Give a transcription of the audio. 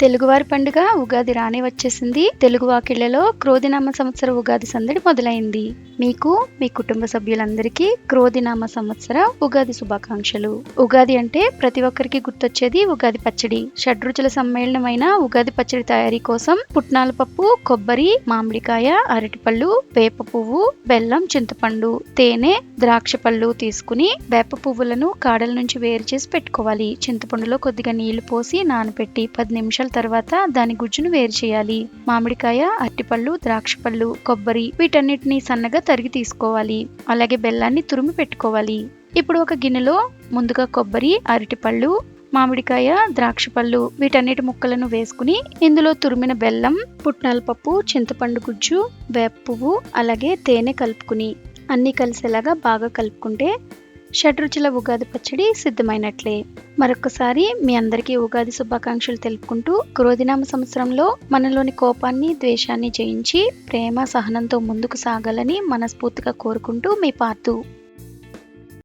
తెలుగువారి పండుగ ఉగాది రానే వచ్చేసింది. తెలుగు వాకిళ్ళలో క్రోధినామ సంవత్సర ఉగాది సందడి మొదలైంది. మీకు మీ కుటుంబ సభ్యులందరికీ క్రోధినామ సంవత్సర ఉగాది శుభాకాంక్షలు. ఉగాది అంటే ప్రతి ఒక్కరికి గుర్తొచ్చేది ఉగాది పచ్చడి. షడ్రుచుల సమ్మేళనమైన ఉగాది పచ్చడి తయారీ కోసం పుట్నాల పప్పు కొబ్బరి మామిడికాయ అరటిపళ్ళు వేప పువ్వు బెల్లం చింతపండు తేనె ద్రాక్ష పళ్ళు తీసుకుని వేప పువ్వులను కాడల నుంచి వేరు చేసి పెట్టుకోవాలి. చింతపండులో కొద్దిగా నీళ్ళు పోసి నానబెట్టి పది నిమిషాలు తర్వాత దాని గుజ్జును వేరు చేయాలి. మామిడికాయ అరటిపళ్ళు ద్రాక్ష పళ్ళు కొబ్బరి వీటన్నిటిని సన్నగా తరిగి తీసుకోవాలి. అలాగే బెల్లాన్ని తురిమి పెట్టుకోవాలి. ఇప్పుడు ఒక గిన్నెలో ముందుగా కొబ్బరి అరటిపళ్ళు మామిడికాయ ద్రాక్ష పళ్ళు వీటన్నిటి ముక్కలను వేసుకుని ఇందులో తురిమిన బెల్లం పుట్నాల పప్పు చింతపండు గుజ్జు వేప పువ్వు అలాగే తేనె కలుపుకుని అన్నీ కలిసేలాగా బాగా కలుపుకుంటే షడ్రుచుల ఉగాది పచ్చడి సిద్ధమైనట్లే. మరొకసారి మీ అందరికీ ఉగాది శుభాకాంక్షలు తెలుపుకుంటూ క్రోధినామ సంవత్సరంలో మనలోని కోపాన్ని ద్వేషాన్ని జయించి ప్రేమ సహనంతో ముందుకు సాగాలని మనస్ఫూర్తిగా కోరుకుంటూ మీ పాతు